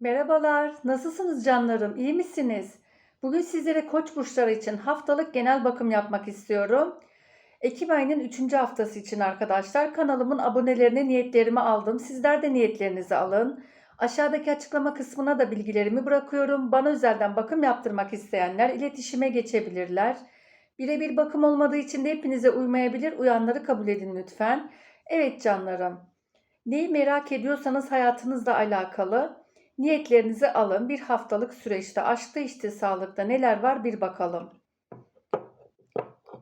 Merhabalar, nasılsınız canlarım? İyi misiniz? Bugün sizlere Koç burçları için haftalık genel bakım yapmak istiyorum. Ekim ayının 3. haftası için arkadaşlar kanalımın abonelerine niyetlerimi aldım. Sizler de niyetlerinizi alın. Aşağıdaki açıklama kısmına da bilgilerimi bırakıyorum. Bana özelden bakım yaptırmak isteyenler iletişime geçebilirler. Birebir bakım olmadığı için de hepinize uymayabilir. Uyanları kabul edin lütfen. Evet canlarım. Neyi merak ediyorsanız hayatınızla alakalı Niyetlerinizi alın. Bir haftalık süreçte aşkta işte sağlıkta neler var bir bakalım.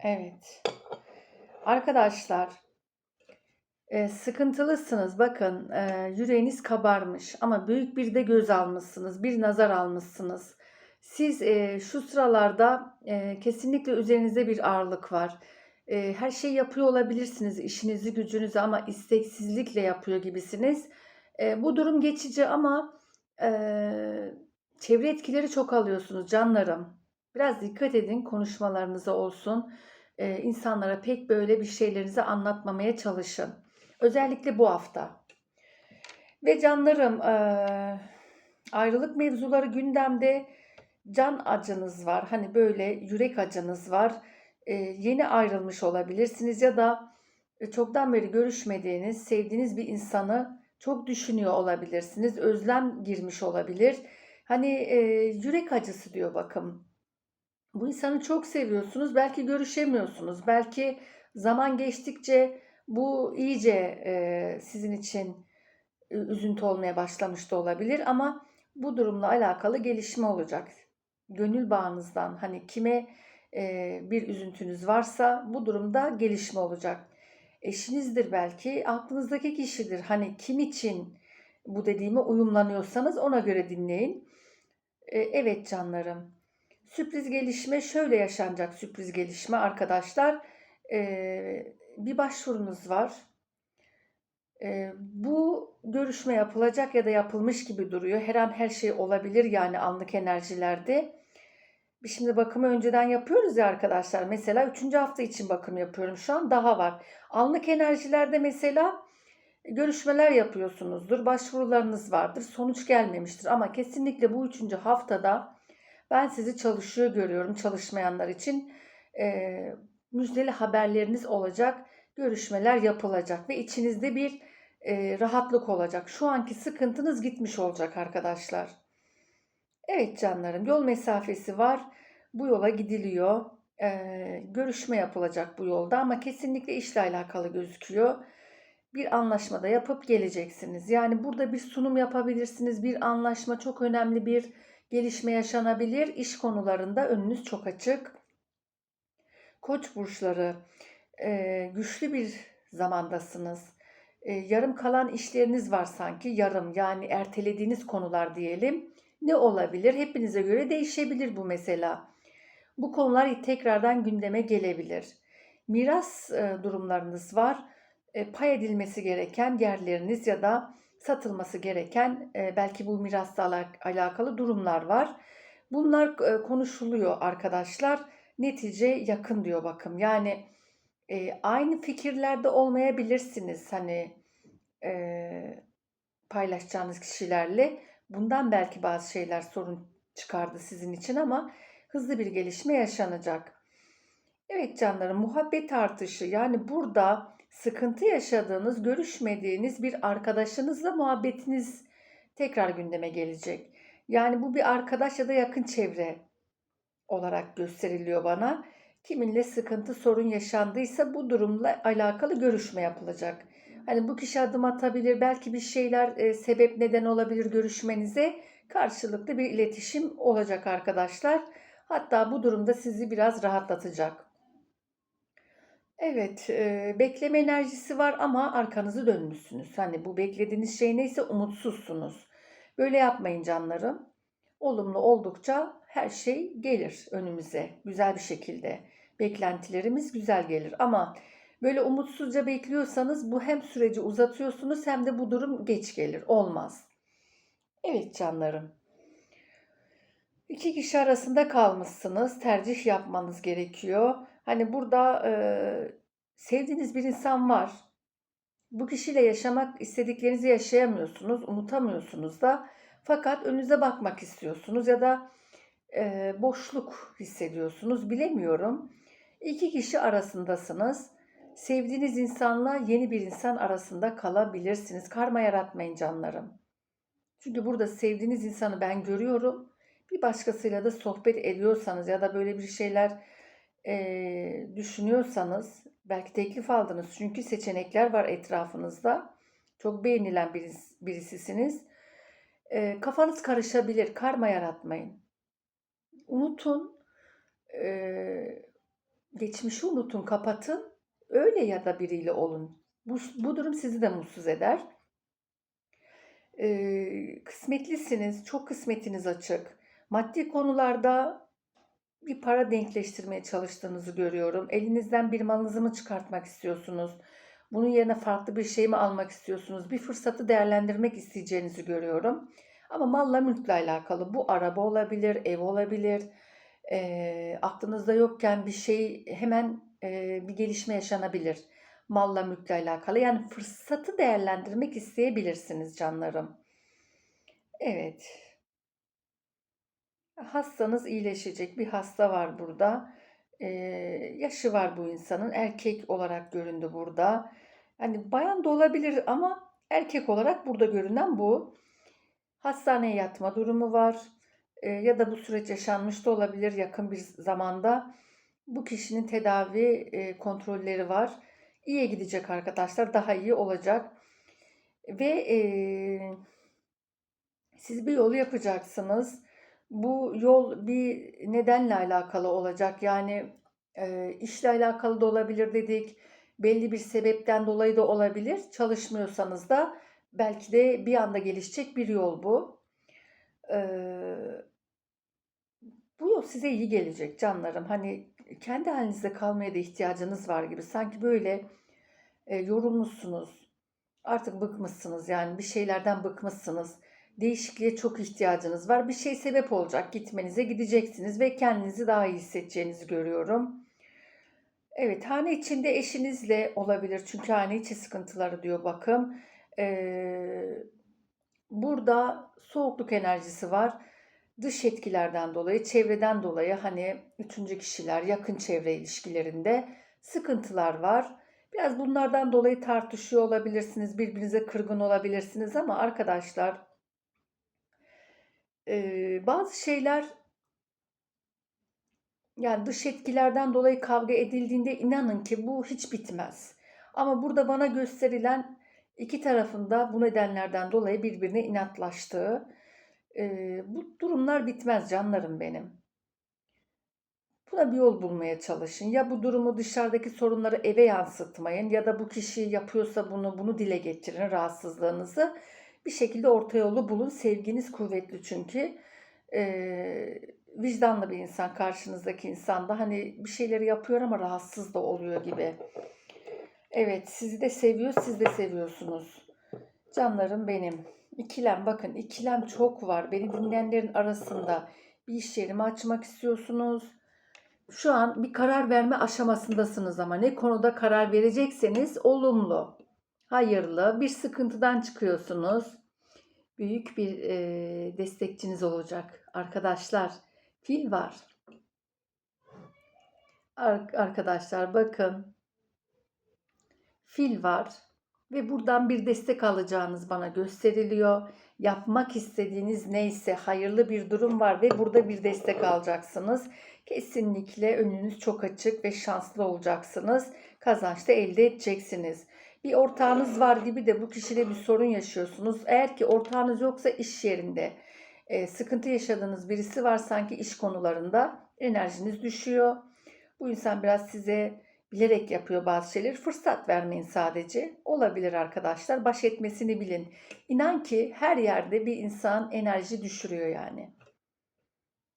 Evet. Arkadaşlar e, sıkıntılısınız. Bakın e, yüreğiniz kabarmış ama büyük bir de göz almışsınız. Bir nazar almışsınız. Siz e, şu sıralarda kesinlikle üzerinizde bir ağırlık var. Her şeyi yapıyor olabilirsiniz. işinizi gücünüzü ama isteksizlikle yapıyor gibisiniz. Bu durum geçici ama Eee, çevre etkileri çok alıyorsunuz canlarım. Biraz dikkat edin konuşmalarınıza olsun. Eee, insanlara pek böyle bir şeylerinizi anlatmamaya çalışın. Özellikle bu hafta. Ve canlarım eee, ayrılık mevzuları gündemde can acınız var. Hani böyle yürek acınız var. Eee, yeni ayrılmış olabilirsiniz ya da e, çoktan beri görüşmediğiniz, sevdiğiniz bir insanı çok düşünüyor olabilirsiniz. Özlem girmiş olabilir. Hani e, yürek acısı diyor bakın. Bu insanı çok seviyorsunuz. Belki görüşemiyorsunuz. Belki zaman geçtikçe bu iyice e, sizin için e, üzüntü olmaya başlamış da olabilir. Ama bu durumla alakalı gelişme olacak. Gönül bağınızdan hani kime e, bir üzüntünüz varsa bu durumda gelişme olacak eşinizdir belki, aklınızdaki kişidir. Hani kim için bu dediğime uyumlanıyorsanız ona göre dinleyin. E, evet canlarım. Sürpriz gelişme şöyle yaşanacak sürpriz gelişme arkadaşlar. E, bir başvurunuz var. E, bu görüşme yapılacak ya da yapılmış gibi duruyor. Her an her şey olabilir yani anlık enerjilerde. Şimdi bakımı önceden yapıyoruz ya arkadaşlar. Mesela 3. hafta için bakım yapıyorum. Şu an daha var. Anlık enerjilerde mesela görüşmeler yapıyorsunuzdur. Başvurularınız vardır. Sonuç gelmemiştir. Ama kesinlikle bu 3. haftada ben sizi çalışıyor görüyorum. Çalışmayanlar için e, müjdeli haberleriniz olacak. Görüşmeler yapılacak ve içinizde bir e, rahatlık olacak. Şu anki sıkıntınız gitmiş olacak arkadaşlar. Evet canlarım yol mesafesi var. Bu yola gidiliyor. Ee, görüşme yapılacak bu yolda ama kesinlikle işle alakalı gözüküyor. Bir anlaşma da yapıp geleceksiniz. Yani burada bir sunum yapabilirsiniz. Bir anlaşma çok önemli bir gelişme yaşanabilir. İş konularında önünüz çok açık. Koç burçları e, güçlü bir zamandasınız. E, yarım kalan işleriniz var sanki. Yarım yani ertelediğiniz konular diyelim ne olabilir? Hepinize göre değişebilir bu mesela. Bu konular tekrardan gündeme gelebilir. Miras e, durumlarınız var. E, pay edilmesi gereken yerleriniz ya da satılması gereken e, belki bu mirasla alakalı durumlar var. Bunlar konuşuluyor arkadaşlar. Netice yakın diyor bakım. Yani aynı fikirlerde olmayabilirsiniz. Hani paylaşacağınız kişilerle Bundan belki bazı şeyler sorun çıkardı sizin için ama hızlı bir gelişme yaşanacak. Evet canlarım muhabbet artışı yani burada sıkıntı yaşadığınız, görüşmediğiniz bir arkadaşınızla muhabbetiniz tekrar gündeme gelecek. Yani bu bir arkadaş ya da yakın çevre olarak gösteriliyor bana. Kiminle sıkıntı, sorun yaşandıysa bu durumla alakalı görüşme yapılacak. Hani bu kişi adım atabilir, belki bir şeyler e, sebep neden olabilir görüşmenize. Karşılıklı bir iletişim olacak arkadaşlar. Hatta bu durumda sizi biraz rahatlatacak. Evet, e, bekleme enerjisi var ama arkanızı dönmüşsünüz. Hani bu beklediğiniz şey neyse umutsuzsunuz. Böyle yapmayın canlarım. Olumlu oldukça her şey gelir önümüze güzel bir şekilde. Beklentilerimiz güzel gelir ama böyle umutsuzca bekliyorsanız bu hem süreci uzatıyorsunuz hem de bu durum geç gelir. Olmaz. Evet canlarım. İki kişi arasında kalmışsınız. Tercih yapmanız gerekiyor. Hani burada e, sevdiğiniz bir insan var. Bu kişiyle yaşamak istediklerinizi yaşayamıyorsunuz, unutamıyorsunuz da. Fakat önünüze bakmak istiyorsunuz ya da e, boşluk hissediyorsunuz. Bilemiyorum. İki kişi arasındasınız. Sevdiğiniz insanla yeni bir insan arasında kalabilirsiniz. Karma yaratmayın canlarım. Çünkü burada sevdiğiniz insanı ben görüyorum. Bir başkasıyla da sohbet ediyorsanız ya da böyle bir şeyler e, düşünüyorsanız belki teklif aldınız. Çünkü seçenekler var etrafınızda. Çok beğenilen biris, birisisiniz. E, kafanız karışabilir. Karma yaratmayın. Unutun. E, geçmişi unutun, kapatın. Öyle ya da biriyle olun. Bu, bu durum sizi de mutsuz eder. Ee, kısmetlisiniz, çok kısmetiniz açık. Maddi konularda bir para denkleştirmeye çalıştığınızı görüyorum. Elinizden bir malınızı mı çıkartmak istiyorsunuz? Bunun yerine farklı bir şey mi almak istiyorsunuz? Bir fırsatı değerlendirmek isteyeceğinizi görüyorum. Ama malla mülkle alakalı. Bu araba olabilir, ev olabilir. E, aklınızda yokken bir şey hemen bir gelişme yaşanabilir. Malla mülkle alakalı. Yani fırsatı değerlendirmek isteyebilirsiniz canlarım. Evet. Hastanız iyileşecek. Bir hasta var burada. Ee, yaşı var bu insanın. Erkek olarak göründü burada. Hani bayan da olabilir ama erkek olarak burada görünen bu. Hastaneye yatma durumu var. Ee, ya da bu süreç yaşanmış da olabilir yakın bir zamanda. Bu kişinin tedavi e, kontrolleri var. İyiye gidecek arkadaşlar. Daha iyi olacak. Ve e, siz bir yol yapacaksınız. Bu yol bir nedenle alakalı olacak. Yani e, işle alakalı da olabilir dedik. Belli bir sebepten dolayı da olabilir. Çalışmıyorsanız da belki de bir anda gelişecek bir yol bu. E, bu yol size iyi gelecek canlarım. Hani kendi halinizde kalmaya da ihtiyacınız var gibi. Sanki böyle e, yorulmuşsunuz. Artık bıkmışsınız yani bir şeylerden bıkmışsınız. Değişikliğe çok ihtiyacınız var. Bir şey sebep olacak. Gitmenize gideceksiniz ve kendinizi daha iyi hissedeceğinizi görüyorum. Evet, hane içinde eşinizle olabilir. Çünkü hane içi sıkıntıları diyor bakım. Ee, burada soğukluk enerjisi var. Dış etkilerden dolayı, çevreden dolayı hani üçüncü kişiler, yakın çevre ilişkilerinde sıkıntılar var. Biraz bunlardan dolayı tartışıyor olabilirsiniz, birbirinize kırgın olabilirsiniz ama arkadaşlar bazı şeyler yani dış etkilerden dolayı kavga edildiğinde inanın ki bu hiç bitmez. Ama burada bana gösterilen iki tarafında bu nedenlerden dolayı birbirine inatlaştığı e, bu durumlar bitmez canlarım benim. Buna bir yol bulmaya çalışın. Ya bu durumu dışarıdaki sorunları eve yansıtmayın ya da bu kişi yapıyorsa bunu bunu dile getirin rahatsızlığınızı. Bir şekilde orta yolu bulun. Sevginiz kuvvetli çünkü. Ee, vicdanlı bir insan karşınızdaki insan da hani bir şeyleri yapıyor ama rahatsız da oluyor gibi. Evet sizi de seviyor siz de seviyorsunuz. Canlarım benim. İkilem bakın ikilem çok var. Beni dinleyenlerin arasında bir iş yerimi açmak istiyorsunuz şu an bir karar verme aşamasındasınız ama ne konuda karar verecekseniz olumlu, hayırlı, bir sıkıntıdan çıkıyorsunuz. Büyük bir e, destekçiniz olacak arkadaşlar. Fil var. Ar- arkadaşlar bakın. Fil var ve buradan bir destek alacağınız bana gösteriliyor. Yapmak istediğiniz neyse hayırlı bir durum var ve burada bir destek alacaksınız. Kesinlikle önünüz çok açık ve şanslı olacaksınız. Kazanç da elde edeceksiniz. Bir ortağınız var gibi de bu kişiyle bir sorun yaşıyorsunuz. Eğer ki ortağınız yoksa iş yerinde e, sıkıntı yaşadığınız birisi var sanki iş konularında enerjiniz düşüyor. Bu insan biraz size bilerek yapıyor bazı şeyleri. Fırsat vermeyin sadece. Olabilir arkadaşlar. Baş etmesini bilin. İnan ki her yerde bir insan enerji düşürüyor yani.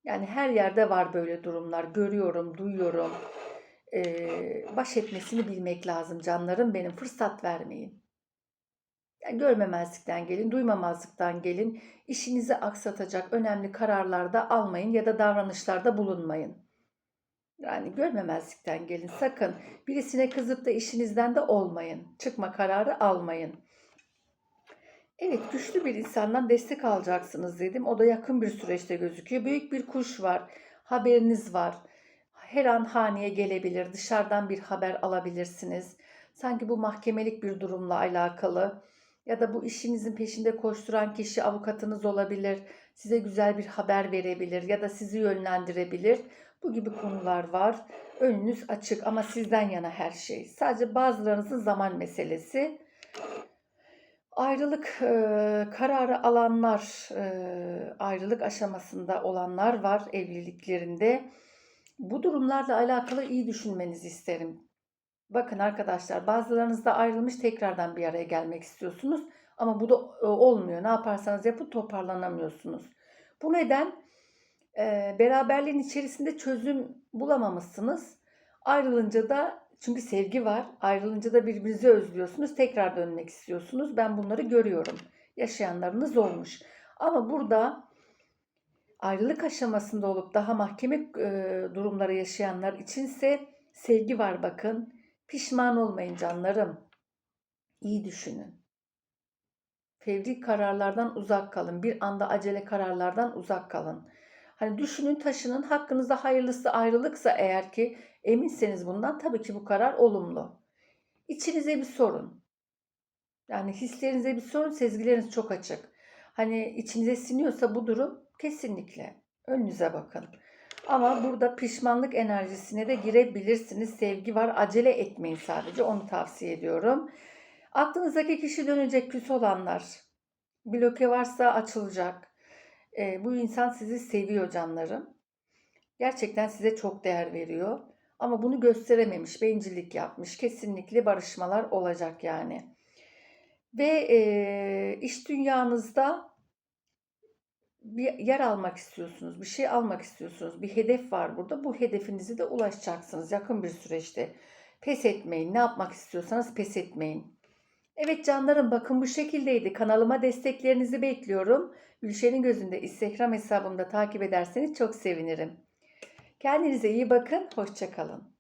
Yani her yerde var böyle durumlar. Görüyorum, duyuyorum. Ee, baş etmesini bilmek lazım canlarım benim. Fırsat vermeyin. Yani görmemezlikten gelin, duymamazlıktan gelin. İşinizi aksatacak önemli kararlarda almayın ya da davranışlarda bulunmayın. Yani görmemezlikten gelin. Sakın birisine kızıp da işinizden de olmayın. Çıkma kararı almayın. Evet, güçlü bir insandan destek alacaksınız dedim. O da yakın bir süreçte gözüküyor. Büyük bir kuş var. Haberiniz var. Her an haneye gelebilir. Dışarıdan bir haber alabilirsiniz. Sanki bu mahkemelik bir durumla alakalı. Ya da bu işinizin peşinde koşturan kişi avukatınız olabilir. Size güzel bir haber verebilir ya da sizi yönlendirebilir. Bu gibi konular var. Önünüz açık ama sizden yana her şey. Sadece bazılarınızın zaman meselesi. Ayrılık e, kararı alanlar, e, ayrılık aşamasında olanlar var evliliklerinde. Bu durumlarla alakalı iyi düşünmenizi isterim. Bakın arkadaşlar bazılarınız da ayrılmış tekrardan bir araya gelmek istiyorsunuz. Ama bu da e, olmuyor. Ne yaparsanız yapın toparlanamıyorsunuz. Bu neden e, beraberliğin içerisinde çözüm bulamamışsınız. Ayrılınca da çünkü sevgi var. Ayrılınca da birbirinizi özlüyorsunuz. Tekrar dönmek istiyorsunuz. Ben bunları görüyorum. Yaşayanlarınız olmuş. Ama burada ayrılık aşamasında olup daha mahkeme e, durumları yaşayanlar içinse sevgi var bakın. Pişman olmayın canlarım. İyi düşünün. Fevri kararlardan uzak kalın. Bir anda acele kararlardan uzak kalın. Hani düşünün taşının hakkınızda hayırlısı ayrılıksa eğer ki eminseniz bundan tabii ki bu karar olumlu. İçinize bir sorun. Yani hislerinize bir sorun, sezgileriniz çok açık. Hani içinize siniyorsa bu durum kesinlikle önünüze bakın. Ama burada pişmanlık enerjisine de girebilirsiniz. Sevgi var. Acele etmeyin sadece. Onu tavsiye ediyorum. Aklınızdaki kişi dönecek küs olanlar. Bloke varsa açılacak. E, bu insan sizi seviyor canlarım. Gerçekten size çok değer veriyor. Ama bunu gösterememiş, bencillik yapmış. Kesinlikle barışmalar olacak yani. Ve e, iş dünyanızda bir yer almak istiyorsunuz, bir şey almak istiyorsunuz, bir hedef var burada. Bu hedefinizi de ulaşacaksınız yakın bir süreçte. Pes etmeyin. Ne yapmak istiyorsanız pes etmeyin. Evet canlarım bakın bu şekildeydi. Kanalıma desteklerinizi bekliyorum. Gülşen'in gözünde Instagram hesabımda takip ederseniz çok sevinirim. Kendinize iyi bakın. Hoşçakalın.